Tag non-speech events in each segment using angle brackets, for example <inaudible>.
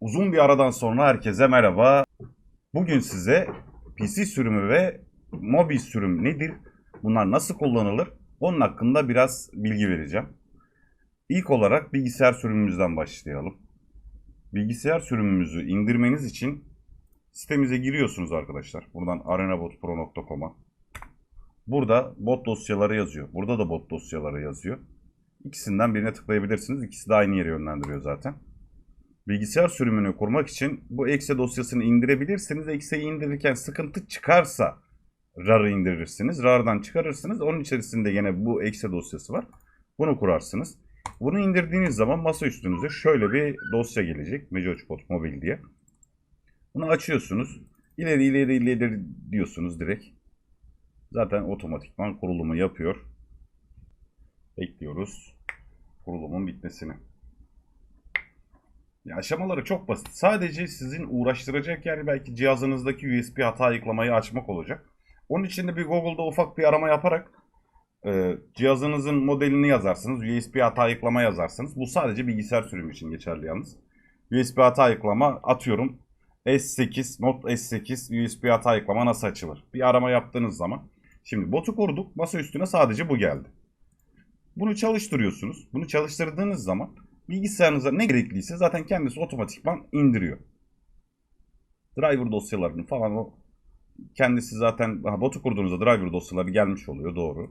Uzun bir aradan sonra herkese merhaba. Bugün size PC sürümü ve mobil sürüm nedir? Bunlar nasıl kullanılır? Onun hakkında biraz bilgi vereceğim. İlk olarak bilgisayar sürümümüzden başlayalım. Bilgisayar sürümümüzü indirmeniz için sitemize giriyorsunuz arkadaşlar. Buradan arenabotpro.com'a. Burada bot dosyaları yazıyor. Burada da bot dosyaları yazıyor. İkisinden birine tıklayabilirsiniz. İkisi de aynı yere yönlendiriyor zaten. Bilgisayar sürümünü kurmak için bu exe dosyasını indirebilirsiniz. Exe'yi indirirken sıkıntı çıkarsa RAR'ı indirirsiniz. RAR'dan çıkarırsınız. Onun içerisinde yine bu exe dosyası var. Bunu kurarsınız. Bunu indirdiğiniz zaman masa üstünüze şöyle bir dosya gelecek. MejoHotspot Mobile diye. Bunu açıyorsunuz. İleri ileri ileri diyorsunuz direkt. Zaten otomatikman kurulumu yapıyor. Bekliyoruz kurulumun bitmesini. Ya aşamaları çok basit. Sadece sizin uğraştıracak yer belki cihazınızdaki USB hata ayıklamayı açmak olacak. Onun için de bir Google'da ufak bir arama yaparak e, cihazınızın modelini yazarsınız. USB hata ayıklama yazarsınız. Bu sadece bilgisayar sürümü için geçerli yalnız. USB hata ayıklama atıyorum. S8, Note S8 USB hata ayıklama nasıl açılır? Bir arama yaptığınız zaman. Şimdi botu kurduk. Masa üstüne sadece bu geldi. Bunu çalıştırıyorsunuz. Bunu çalıştırdığınız zaman bilgisayarınıza ne gerekliyse zaten kendisi otomatikman indiriyor. Driver dosyalarını falan o kendisi zaten ha, botu kurduğunuzda driver dosyaları gelmiş oluyor doğru.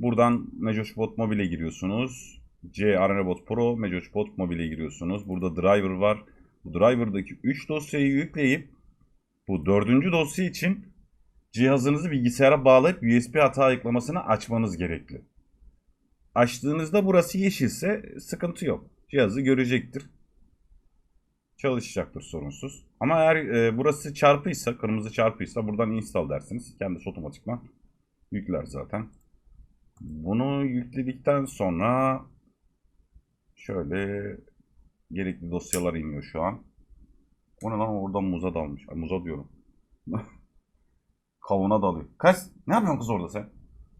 Buradan MejoSpot Mobile'e giriyorsunuz. C ArenaBot Pro MejoSpot Mobile'e giriyorsunuz. Burada driver var. Bu driver'daki 3 dosyayı yükleyip bu dördüncü dosya için cihazınızı bilgisayara bağlayıp USB hata ayıklamasını açmanız gerekli. Açtığınızda burası yeşilse sıkıntı yok. Cihazı görecektir. Çalışacaktır sorunsuz. Ama eğer e, burası çarpıysa, kırmızı çarpıysa buradan install dersiniz. Kendisi otomatikman yükler zaten. Bunu yükledikten sonra şöyle gerekli dosyalar iniyor şu an. O ne lan oradan muza dalmış. Ay, muza diyorum. <laughs> Kavuna dalıyor. Kaç? Ne yapıyorsun kız orada sen?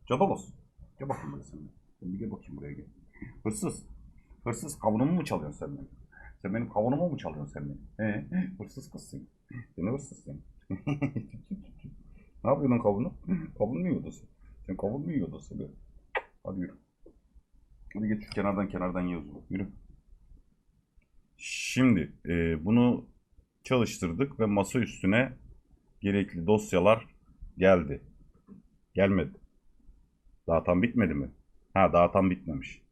Cadolos. Gel bakayım buraya. Sen bir gel bakayım buraya gel. Hırsız. Hırsız kavunumu mu çalıyorsun sen benim? Sen benim kavunumu mu çalıyorsun sen benim? He? Hırsız kızsın. Sen hırsızsın? <laughs> ne yapıyordun kavunu? Kavun mu yiyordun sen? Sen kavun mu yiyordun sen? Hadi yürü. Hadi geç şu kenardan kenardan zaman. Yürü. Şimdi e, bunu çalıştırdık ve masa üstüne gerekli dosyalar geldi. Gelmedi. Daha tam bitmedi mi? Ha daha tam bitmemiş.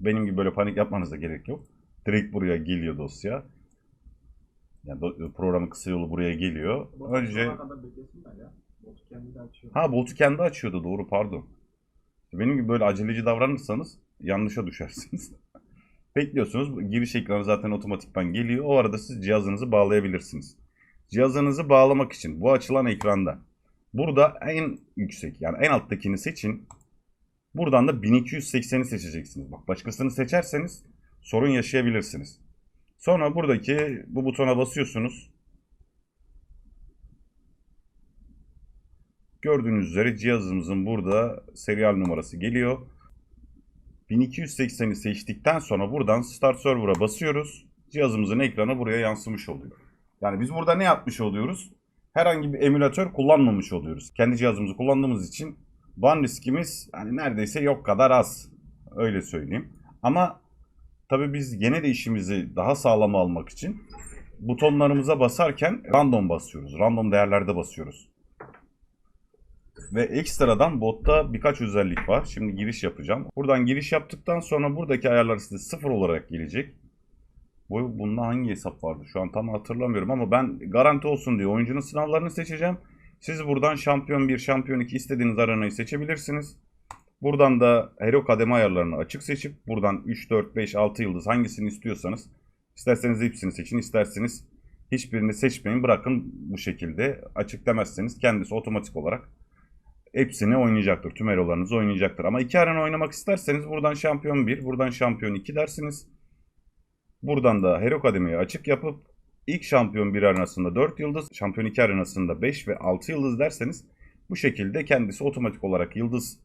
Benim gibi böyle panik yapmanıza gerek yok. Direkt buraya geliyor dosya. Yani do- programın kısa yolu buraya geliyor. Önce kadar beklesinler ya. Bot kendi de açıyor. ha botu kendi açıyordu doğru pardon. Benim gibi böyle aceleci davranırsanız yanlışa düşersiniz. <laughs> Bekliyorsunuz. Giriş ekranı zaten otomatikman geliyor. O arada siz cihazınızı bağlayabilirsiniz. Cihazınızı bağlamak için bu açılan ekranda burada en yüksek yani en alttakini seçin. Buradan da 1280'i seçeceksiniz. Bak başkasını seçerseniz sorun yaşayabilirsiniz. Sonra buradaki bu butona basıyorsunuz. Gördüğünüz üzere cihazımızın burada serial numarası geliyor. 1280'i seçtikten sonra buradan Start Server'a basıyoruz. Cihazımızın ekranı buraya yansımış oluyor. Yani biz burada ne yapmış oluyoruz? Herhangi bir emülatör kullanmamış oluyoruz. Kendi cihazımızı kullandığımız için ban riskimiz yani neredeyse yok kadar az. Öyle söyleyeyim. Ama tabii biz gene de işimizi daha sağlam almak için butonlarımıza basarken random basıyoruz. Random değerlerde basıyoruz. Ve ekstradan botta birkaç özellik var. Şimdi giriş yapacağım. Buradan giriş yaptıktan sonra buradaki ayarlar size sıfır olarak gelecek. Bu, bunda hangi hesap vardı? Şu an tam hatırlamıyorum ama ben garanti olsun diye oyuncunun sınavlarını seçeceğim. Siz buradan şampiyon 1, şampiyon 2 istediğiniz arenayı seçebilirsiniz. Buradan da hero kademe ayarlarını açık seçip buradan 3, 4, 5, 6 yıldız hangisini istiyorsanız isterseniz hepsini seçin isterseniz hiçbirini seçmeyin bırakın bu şekilde açık demezseniz kendisi otomatik olarak hepsini oynayacaktır. Tüm hero'larınızı oynayacaktır. Ama iki arena oynamak isterseniz buradan şampiyon 1, buradan şampiyon 2 dersiniz. Buradan da Hero Akademi'yi açık yapıp ilk şampiyon 1 arenasında 4 yıldız, şampiyon 2 arenasında 5 ve 6 yıldız derseniz bu şekilde kendisi otomatik olarak yıldız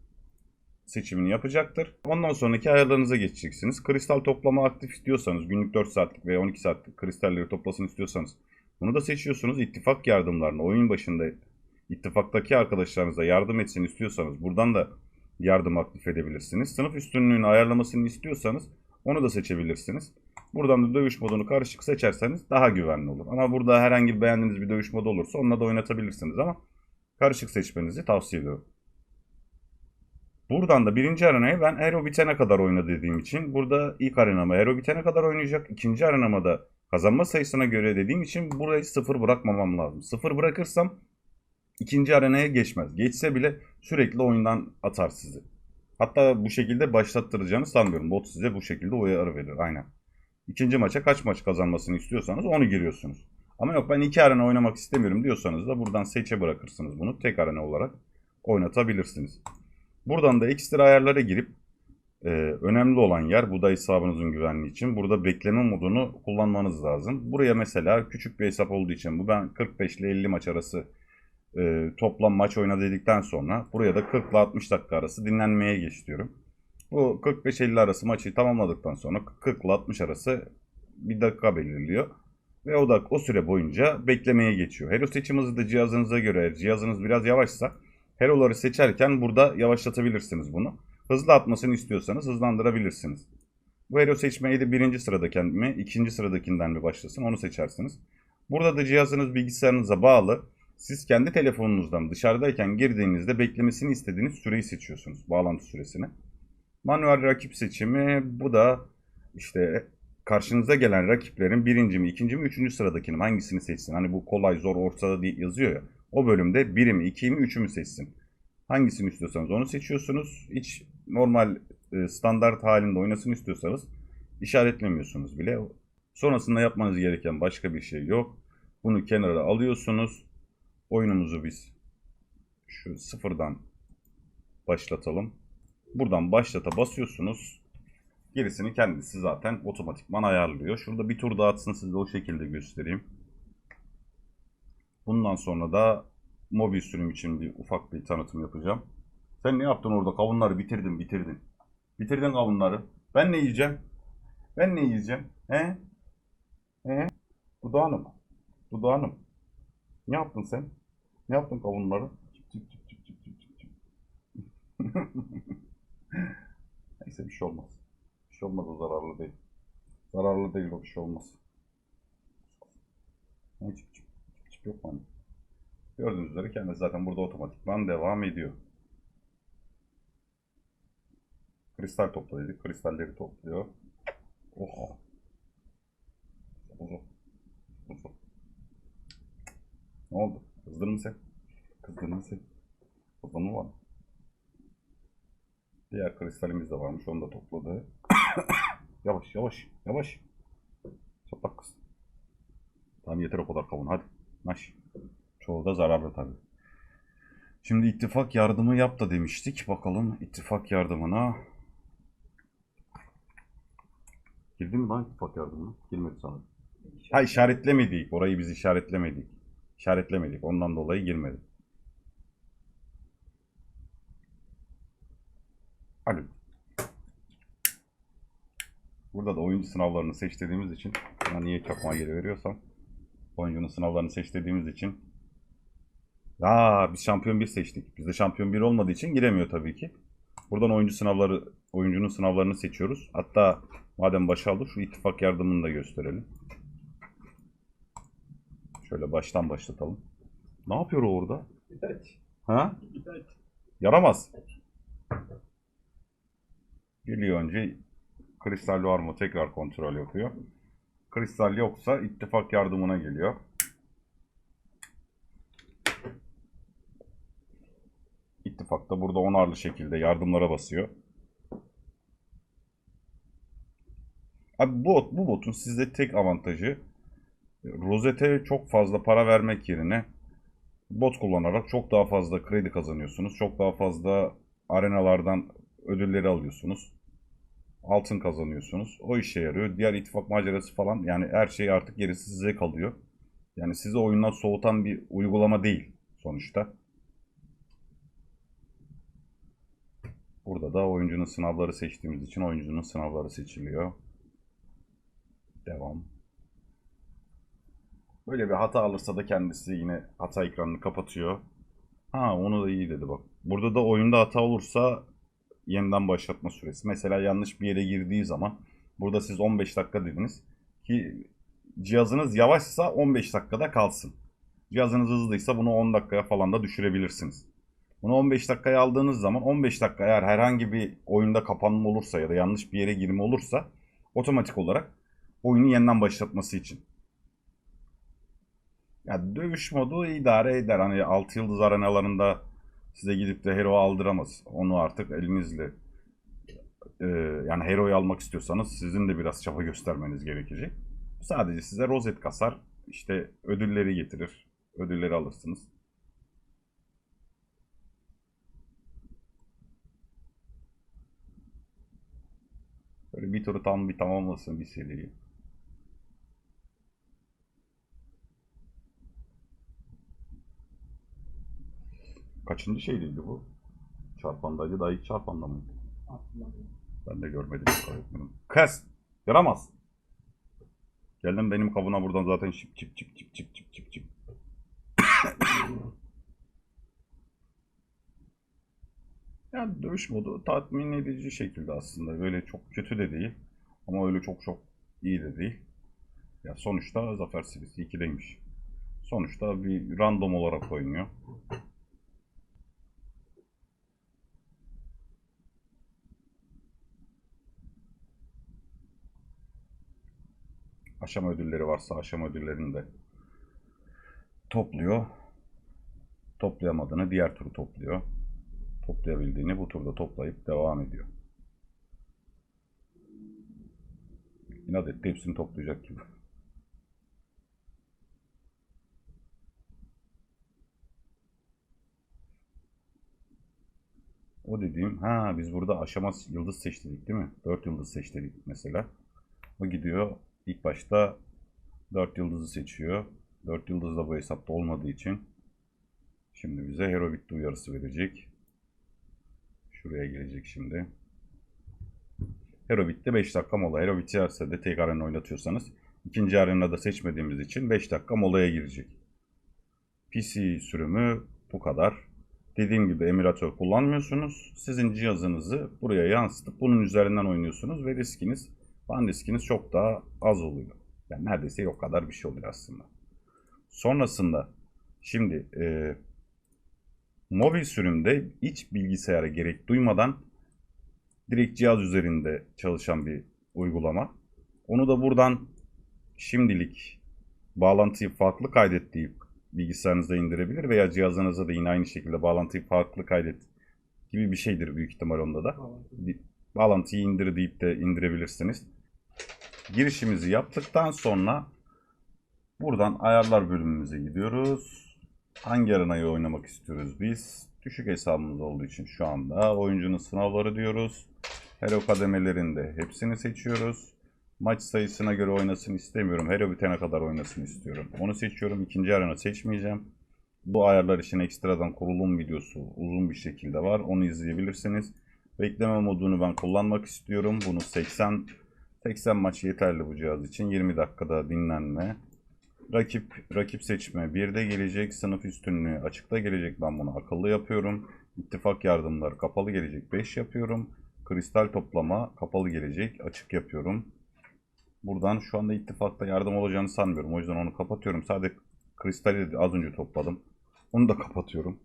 seçimini yapacaktır. Ondan sonraki ayarlarınıza geçeceksiniz. Kristal toplama aktif istiyorsanız, günlük 4 saatlik veya 12 saatlik kristalleri toplasın istiyorsanız bunu da seçiyorsunuz. İttifak yardımlarını oyun başında ittifaktaki arkadaşlarınıza yardım etsin istiyorsanız buradan da yardım aktif edebilirsiniz. Sınıf üstünlüğünü ayarlamasını istiyorsanız onu da seçebilirsiniz. Buradan da dövüş modunu karışık seçerseniz daha güvenli olur. Ama burada herhangi bir beğendiğiniz bir dövüş modu olursa onunla da oynatabilirsiniz ama karışık seçmenizi tavsiye ediyorum. Buradan da birinci arenayı ben Hero bitene kadar oyna dediğim için burada ilk arenama Hero bitene kadar oynayacak. İkinci arenama da kazanma sayısına göre dediğim için burayı sıfır bırakmamam lazım. Sıfır bırakırsam ikinci arenaya geçmez. Geçse bile sürekli oyundan atar sizi. Hatta bu şekilde başlattıracağını sanmıyorum. Bot size bu şekilde uyarı verir. Aynen. İkinci maça kaç maç kazanmasını istiyorsanız onu giriyorsunuz. Ama yok ben iki arena oynamak istemiyorum diyorsanız da buradan seçe bırakırsınız bunu. Tek arena olarak oynatabilirsiniz. Buradan da ekstra ayarlara girip e, önemli olan yer bu da hesabınızın güvenliği için. Burada bekleme modunu kullanmanız lazım. Buraya mesela küçük bir hesap olduğu için bu ben 45 ile 50 maç arası e, toplam maç oyna dedikten sonra buraya da 40 ile 60 dakika arası dinlenmeye geç diyorum. Bu 45-50 arası maçı tamamladıktan sonra 40 ile 60 arası bir dakika belirliyor. Ve o da o süre boyunca beklemeye geçiyor. Hero seçim hızı da cihazınıza göre eğer cihazınız biraz yavaşsa Hero'ları seçerken burada yavaşlatabilirsiniz bunu. Hızlı atmasını istiyorsanız hızlandırabilirsiniz. Bu hero seçmeyi de birinci sıradaki mi, ikinci sıradakinden mi başlasın onu seçersiniz. Burada da cihazınız bilgisayarınıza bağlı. Siz kendi telefonunuzdan dışarıdayken girdiğinizde beklemesini istediğiniz süreyi seçiyorsunuz. Bağlantı süresini. Manuel rakip seçimi bu da işte karşınıza gelen rakiplerin birinci mi, ikinci mi, üçüncü sıradakini mi, hangisini seçsin? Hani bu kolay, zor, ortada diye yazıyor ya. O bölümde biri mi, iki mi, üçü mü seçsin? Hangisini istiyorsanız onu seçiyorsunuz. Hiç normal e, standart halinde oynasın istiyorsanız işaretlemiyorsunuz bile. Sonrasında yapmanız gereken başka bir şey yok. Bunu kenara alıyorsunuz. Oyunumuzu biz şu sıfırdan başlatalım. Buradan başlata basıyorsunuz. Gerisini kendisi zaten otomatikman ayarlıyor. Şurada bir tur daha atsın size o şekilde göstereyim. Bundan sonra da mobil sürüm için bir ufak bir tanıtım yapacağım. Sen ne yaptın orada? Kavunları bitirdin, bitirdin. Bitirdin kavunları. Ben ne yiyeceğim? Ben ne yiyeceğim? He? He? Dudağınım. Dudağınım. Ne yaptın sen? Ne yaptın kavunları? Çıp çıp çıp çıp çıp çıp. <laughs> Neyse bir şey olmaz. Bir şey olmaz o zararlı değil. Zararlı değil o bir şey olmaz. Ne çıp çıp çıp çıp yok mu hani? Gördüğünüz üzere kendisi zaten burada otomatikman devam ediyor. Kristal topla dedik. Kristalleri topluyor. Oh. Uzun. Uzun. Ne oldu? Kızdın mı sen? Kızdın mı sen? Kızdın mı var? Diğer kristalimiz de varmış. Onu da topladı. <coughs> yavaş yavaş yavaş. Çatlak kız. Tamam yeter o kadar kavun hadi. Naş. Çoğu da zararlı tabii. Şimdi ittifak yardımı yap da demiştik. Bakalım ittifak yardımına. Girdi mi lan ittifak yardımına? Girmedi sanırım. Ha işaretlemedik. Orayı biz işaretlemedik. İşaretlemedik. Ondan dolayı girmedi. Hadi. Burada da oyuncu sınavlarını seç dediğimiz için bana niye çakma geri veriyorsam oyuncunun sınavlarını seç dediğimiz için Aa biz şampiyon 1 seçtik. Bizde şampiyon 1 olmadığı için giremiyor tabii ki. Buradan oyuncu sınavları oyuncunun sınavlarını seçiyoruz. Hatta madem başa aldı şu ittifak yardımını da gösterelim. Şöyle baştan başlatalım. Ne yapıyor o orada? Ha? Yaramaz. Geliyor önce kristal var mı tekrar kontrol yapıyor. Kristal yoksa ittifak yardımına geliyor. İttifak da burada onarlı şekilde yardımlara basıyor. Abi bu, bu botun sizde tek avantajı rozete çok fazla para vermek yerine bot kullanarak çok daha fazla kredi kazanıyorsunuz. Çok daha fazla arenalardan ödülleri alıyorsunuz. Altın kazanıyorsunuz. O işe yarıyor. Diğer ittifak macerası falan yani her şey artık gerisi size kalıyor. Yani sizi oyundan soğutan bir uygulama değil sonuçta. Burada da oyuncunun sınavları seçtiğimiz için oyuncunun sınavları seçiliyor. Devam. Böyle bir hata alırsa da kendisi yine hata ekranını kapatıyor. Ha onu da iyi dedi bak. Burada da oyunda hata olursa yeniden başlatma süresi. Mesela yanlış bir yere girdiği zaman burada siz 15 dakika dediniz ki cihazınız yavaşsa 15 dakikada kalsın. Cihazınız hızlıysa bunu 10 dakikaya falan da düşürebilirsiniz. Bunu 15 dakikaya aldığınız zaman 15 dakika eğer herhangi bir oyunda kapanma olursa ya da yanlış bir yere girme olursa otomatik olarak oyunu yeniden başlatması için. Ya dövüş modu idare eder. Hani 6 yıldız arenalarında size gidip de hero aldıramaz. Onu artık elinizle e, yani hero'yu almak istiyorsanız sizin de biraz çaba göstermeniz gerekecek. Sadece size rozet kasar. işte ödülleri getirir. Ödülleri alırsınız. Böyle bir turu tam bir tamamlasın bir seriyi. Kaçıncı şeydiydi bu? Çarpandaydı daha ilk çarpanda mıydı? Ben de görmedim öğretmenim. Kes! Yaramaz! Geldim benim kabına buradan zaten şip çip çip çip çip çip çip çip. <coughs> yani dövüş modu tatmin edici şekilde aslında. Böyle çok kötü de değil. Ama öyle çok çok iyi de değil. Ya sonuçta Zafer serisi 2'deymiş. Sonuçta bir random olarak oynuyor. Aşama ödülleri varsa aşama ödüllerini de topluyor. Toplayamadığını diğer turu topluyor. Toplayabildiğini bu turda toplayıp devam ediyor. İnat etti hepsini toplayacak gibi. O dediğim, ha biz burada aşama yıldız seçtik değil mi? 4 yıldız seçtik mesela. O gidiyor ilk başta 4 yıldızı seçiyor. 4 yıldız da bu hesapta olmadığı için şimdi bize hero bitti uyarısı verecek. Şuraya gelecek şimdi. Hero bitti 5 dakika mola. Hero biterse de tek arena oynatıyorsanız ikinci arenada seçmediğimiz için 5 dakika molaya girecek. PC sürümü bu kadar. Dediğim gibi emülatör kullanmıyorsunuz. Sizin cihazınızı buraya yansıtıp bunun üzerinden oynuyorsunuz ve riskiniz Ban riskiniz çok daha az oluyor. Yani neredeyse yok kadar bir şey oluyor aslında. Sonrasında şimdi e, mobil sürümde hiç bilgisayara gerek duymadan direkt cihaz üzerinde çalışan bir uygulama. Onu da buradan şimdilik bağlantıyı farklı kaydet deyip bilgisayarınıza indirebilir veya cihazınıza da yine aynı şekilde bağlantıyı farklı kaydet gibi bir şeydir büyük ihtimal onda da. Bağlantıyı indir deyip de indirebilirsiniz. Girişimizi yaptıktan sonra buradan ayarlar bölümümüze gidiyoruz. Hangi arenayı oynamak istiyoruz biz? Düşük hesabımız olduğu için şu anda oyuncunun sınavları diyoruz. Hero kademelerinde hepsini seçiyoruz. Maç sayısına göre oynasın istemiyorum. Hero bitene kadar oynasın istiyorum. Onu seçiyorum. İkinci arena seçmeyeceğim. Bu ayarlar için ekstradan kurulum videosu uzun bir şekilde var. Onu izleyebilirsiniz. Bekleme modunu ben kullanmak istiyorum. Bunu 80 80 maç yeterli bu cihaz için. 20 dakikada dinlenme. Rakip rakip seçme bir de gelecek. Sınıf üstünlüğü açıkta gelecek. Ben bunu akıllı yapıyorum. İttifak yardımları kapalı gelecek 5 yapıyorum. Kristal toplama kapalı gelecek açık yapıyorum. Buradan şu anda ittifakta yardım olacağını sanmıyorum. O yüzden onu kapatıyorum. Sadece kristali az önce topladım. Onu da kapatıyorum.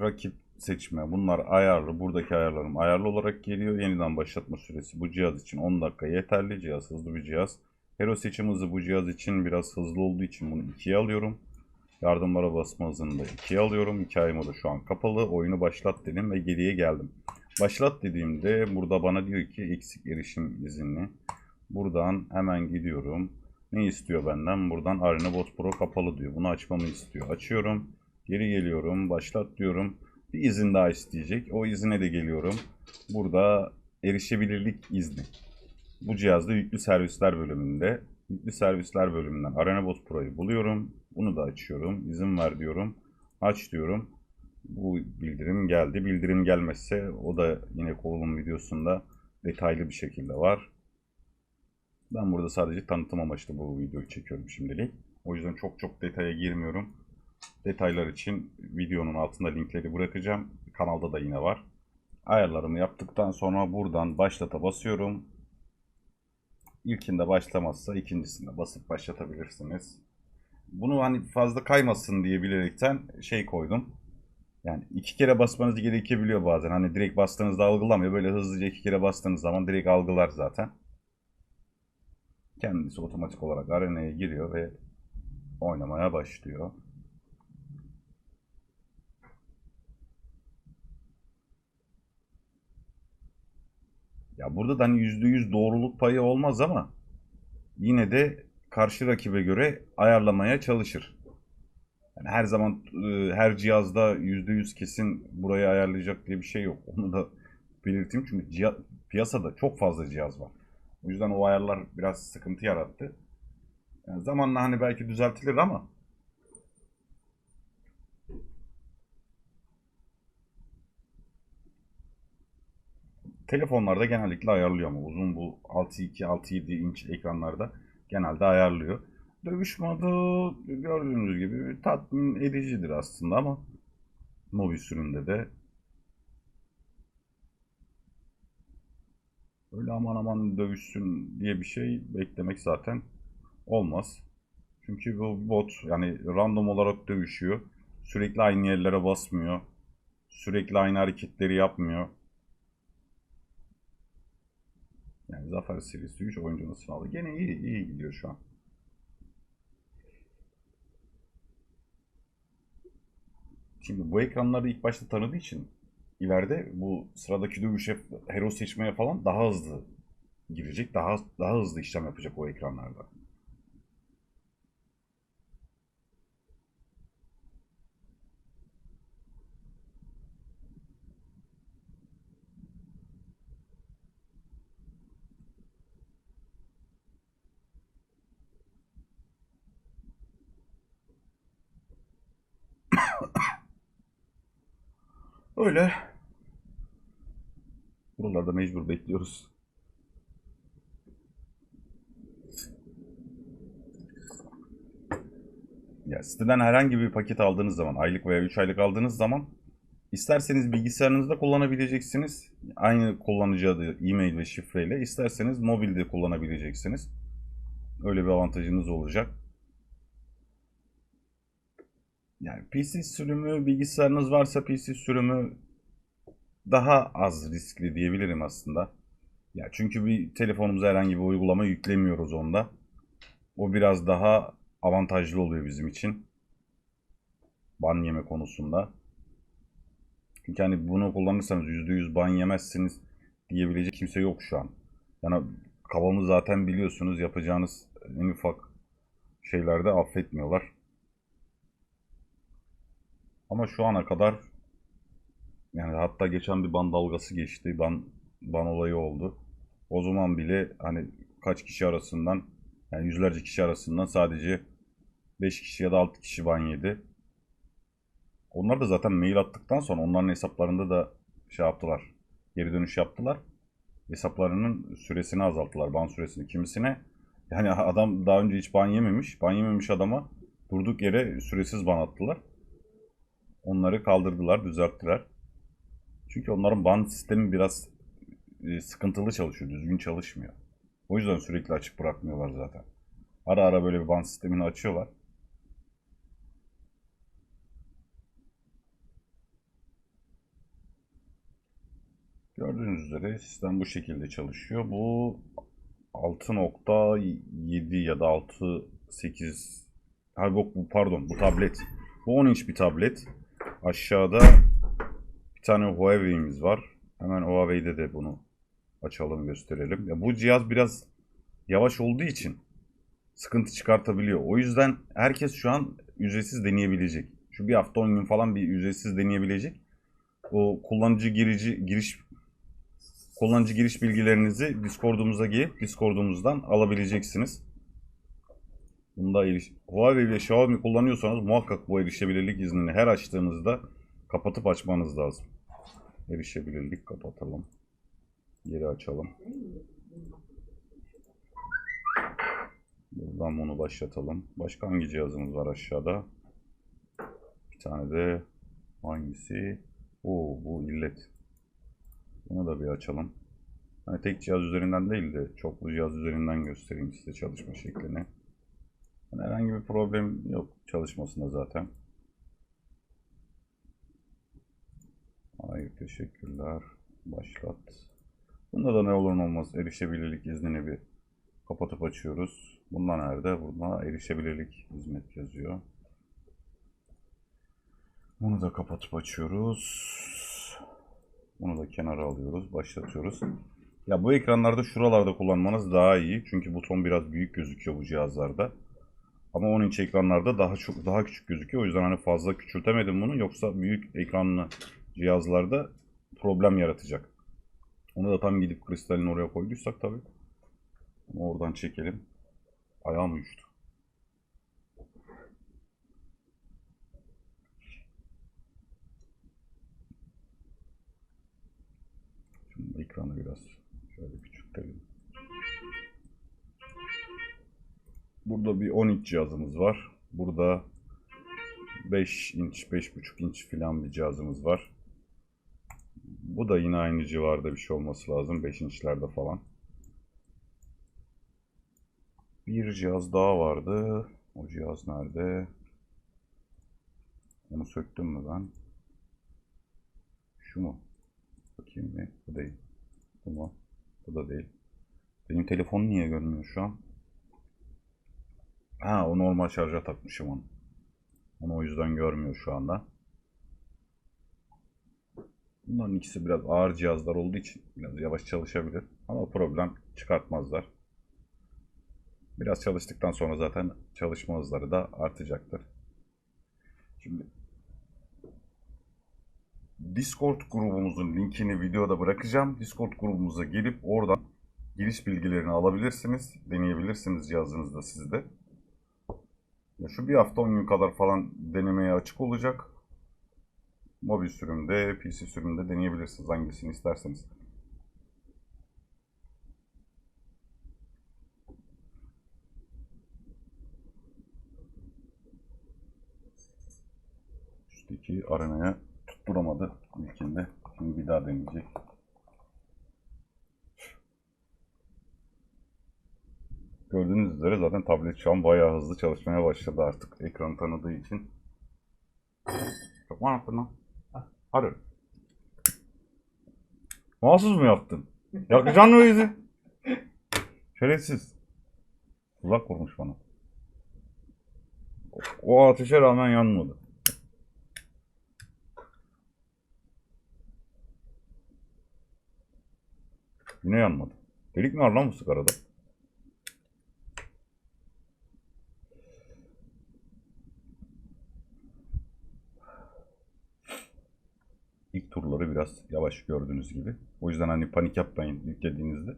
Rakip seçme. Bunlar ayarlı. Buradaki ayarlarım ayarlı olarak geliyor. Yeniden başlatma süresi bu cihaz için 10 dakika yeterli. Cihaz hızlı bir cihaz. Hero seçim hızı bu cihaz için biraz hızlı olduğu için bunu 2'ye alıyorum. Yardımlara basma hızını da 2'ye alıyorum. Hikaye modu şu an kapalı. Oyunu başlat dedim ve geriye geldim. Başlat dediğimde burada bana diyor ki eksik erişim izinli. Buradan hemen gidiyorum. Ne istiyor benden? Buradan Arena Bot Pro kapalı diyor. Bunu açmamı istiyor. Açıyorum. Geri geliyorum. Başlat diyorum. Bir izin daha isteyecek. O izine de geliyorum. Burada erişebilirlik izni. Bu cihazda yüklü servisler bölümünde. Yüklü servisler bölümünden Arena Bot Pro'yu buluyorum. Bunu da açıyorum. İzin ver diyorum. Aç diyorum. Bu bildirim geldi. Bildirim gelmezse o da yine kurulum videosunda detaylı bir şekilde var. Ben burada sadece tanıtım amaçlı bu videoyu çekiyorum şimdilik. O yüzden çok çok detaya girmiyorum. Detaylar için videonun altında linkleri bırakacağım. Kanalda da yine var. Ayarlarımı yaptıktan sonra buradan başlata basıyorum. İlkinde başlamazsa ikincisinde basıp başlatabilirsiniz. Bunu hani fazla kaymasın diye bilerekten şey koydum. Yani iki kere basmanız gerekebiliyor bazen. Hani direkt bastığınızda algılamıyor. Böyle hızlıca iki kere bastığınız zaman direkt algılar zaten. Kendisi otomatik olarak arenaya giriyor ve oynamaya başlıyor. Ya burada da hani %100 doğruluk payı olmaz ama yine de karşı rakibe göre ayarlamaya çalışır. Yani her zaman e, her cihazda %100 kesin burayı ayarlayacak diye bir şey yok. <laughs> Onu da belirteyim çünkü ciha- piyasada çok fazla cihaz var. O yüzden o ayarlar biraz sıkıntı yarattı. Yani zamanla hani belki düzeltilir ama telefonlarda genellikle ayarlıyor ama uzun bu 6.2 6.7 inç ekranlarda genelde ayarlıyor. Dövüş modu gördüğünüz gibi tatmin edicidir aslında ama mobil sürümde de öyle aman aman dövüşsün diye bir şey beklemek zaten olmaz. Çünkü bu bot yani random olarak dövüşüyor. Sürekli aynı yerlere basmıyor. Sürekli aynı hareketleri yapmıyor. Yani Zafer serisi 3 oyuncunun sınavı gene iyi, iyi gidiyor şu an. Şimdi bu ekranları ilk başta tanıdığı için ileride bu sıradaki dövüşe hero seçmeye falan daha hızlı girecek. Daha daha hızlı işlem yapacak o ekranlarda. Öyle. Buralarda mecbur bekliyoruz. Ya siteden herhangi bir paket aldığınız zaman, aylık veya 3 aylık aldığınız zaman isterseniz bilgisayarınızda kullanabileceksiniz. Aynı kullanıcı adı, e-mail ve şifreyle. isterseniz mobilde kullanabileceksiniz. Öyle bir avantajınız olacak. Yani PC sürümü, bilgisayarınız varsa PC sürümü daha az riskli diyebilirim aslında. Ya çünkü bir telefonumuza herhangi bir uygulama yüklemiyoruz onda. O biraz daha avantajlı oluyor bizim için. Ban yeme konusunda. Çünkü hani bunu kullanırsanız %100 ban yemezsiniz diyebilecek kimse yok şu an. Yani kafamı zaten biliyorsunuz yapacağınız en ufak şeylerde affetmiyorlar. Ama şu ana kadar yani hatta geçen bir ban dalgası geçti. Ban, ban olayı oldu. O zaman bile hani kaç kişi arasından yani yüzlerce kişi arasından sadece 5 kişi ya da 6 kişi ban yedi. Onlar da zaten mail attıktan sonra onların hesaplarında da şey yaptılar. Geri dönüş yaptılar. Hesaplarının süresini azalttılar. Ban süresini. Kimisine yani <laughs> adam daha önce hiç ban yememiş. Ban yememiş adama durduk yere süresiz ban attılar. Onları kaldırdılar, düzelttiler. Çünkü onların ban sistemi biraz e, sıkıntılı çalışıyor, düzgün çalışmıyor. O yüzden sürekli açık bırakmıyorlar zaten. Ara ara böyle bir ban sistemini açıyorlar. Gördüğünüz üzere sistem bu şekilde çalışıyor. Bu 6.7 ya da 6.8 Hayır bu pardon bu tablet. Bu 10 inç bir tablet. Aşağıda bir tane Huawei'miz var. Hemen Huawei'de de bunu açalım gösterelim. Ya bu cihaz biraz yavaş olduğu için sıkıntı çıkartabiliyor. O yüzden herkes şu an ücretsiz deneyebilecek. Şu bir hafta 10 gün falan bir ücretsiz deneyebilecek. O kullanıcı girici giriş kullanıcı giriş bilgilerinizi Discord'umuza girip Discord'umuzdan alabileceksiniz. Bunda eriş Huawei ve Xiaomi kullanıyorsanız muhakkak bu erişebilirlik iznini her açtığınızda kapatıp açmanız lazım. Erişebilirlik kapatalım. Geri açalım. Buradan bunu başlatalım. Başka hangi cihazımız var aşağıda? Bir tane de hangisi? Oo bu illet. Bunu da bir açalım. Hani tek cihaz üzerinden değil de çoklu cihaz üzerinden göstereyim size çalışma şeklini. Yani herhangi bir problem yok çalışmasında zaten. Hayır teşekkürler. Başlat. Bunda da ne olur ne olmaz erişebilirlik iznini bir kapatıp açıyoruz. Bunda nerede? Burada erişebilirlik hizmet yazıyor. Bunu da kapatıp açıyoruz. Bunu da kenara alıyoruz. Başlatıyoruz. Ya bu ekranlarda şuralarda kullanmanız daha iyi. Çünkü buton biraz büyük gözüküyor bu cihazlarda. Ama 10 inç ekranlarda daha çok daha küçük gözüküyor. O yüzden hani fazla küçültemedim bunu. Yoksa büyük ekranlı cihazlarda problem yaratacak. Onu da tam gidip kristalini oraya koyduysak tabii. Onu oradan çekelim. Ayağım uyuştu. Şimdi ekranı biraz şöyle küçültelim. Burada bir 10 inç cihazımız var. Burada 5 inç, 5,5 inç filan bir cihazımız var. Bu da yine aynı civarda bir şey olması lazım. 5 inçlerde falan. Bir cihaz daha vardı. O cihaz nerede? Onu söktüm mü ben? Şu mu? Bakayım ne? Bu değil. Bu mu? Bu da değil. Benim telefonu niye görmüyor şu an? Ha o normal şarja takmışım onu. Onu o yüzden görmüyor şu anda. Bunların ikisi biraz ağır cihazlar olduğu için biraz yavaş çalışabilir. Ama problem çıkartmazlar. Biraz çalıştıktan sonra zaten çalışma hızları da artacaktır. Şimdi Discord grubumuzun linkini videoda bırakacağım. Discord grubumuza gelip oradan giriş bilgilerini alabilirsiniz. Deneyebilirsiniz cihazınızda sizde. Ya şu bir hafta 10 gün kadar falan denemeye açık olacak. Mobil sürümde, PC sürümünde deneyebilirsiniz hangisini isterseniz. Üstteki arenaya tutturamadı ilkinde. Şimdi bir daha deneyecek. Gördüğünüz üzere zaten tablet şu an bayağı hızlı çalışmaya başladı artık ekranı tanıdığı için. Çok mu yaptın? Hadi. Mahsus mu yaptın? Yakacaksın mı bizi? Şerefsiz. Uzak kurmuş bana. O ateşe rağmen yanmadı. Yine yanmadı. Delik mi var lan bu sigarada? İlk turları biraz yavaş gördüğünüz gibi. O yüzden hani panik yapmayın yüklediğinizde.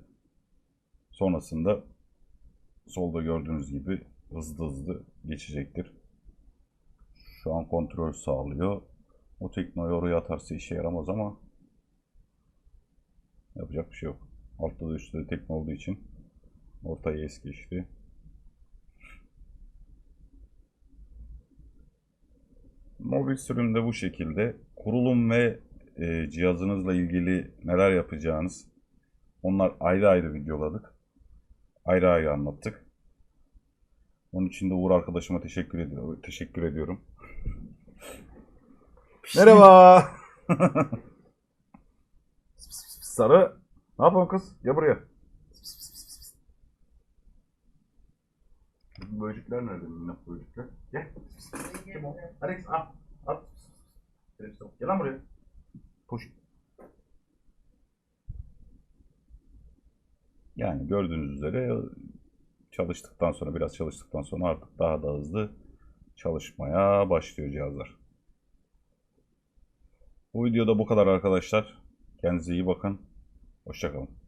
Sonrasında solda gördüğünüz gibi hızlı hızlı geçecektir. Şu an kontrol sağlıyor. O teknoyu oraya atarsa işe yaramaz ama yapacak bir şey yok. Altta da üstte de tekno olduğu için ortaya es geçti. Mobil sürümde bu şekilde. Kurulum ve e, cihazınızla ilgili neler yapacağınız onlar ayrı ayrı videoladık. Ayrı ayrı anlattık. Onun için de Uğur arkadaşıma teşekkür ediyorum. Teşekkür ediyorum. Merhaba. <laughs> Sarı. Ne yapıyorsun kız? Gel buraya. Bu Böcekler nerede minnak böcekler? Gel. Kim o? Alex al. Al. Gel lan buraya. Koş. Yani gördüğünüz üzere çalıştıktan sonra biraz çalıştıktan sonra artık daha da hızlı çalışmaya başlıyor cihazlar. Bu videoda bu kadar arkadaşlar. Kendinize iyi bakın. Hoşçakalın.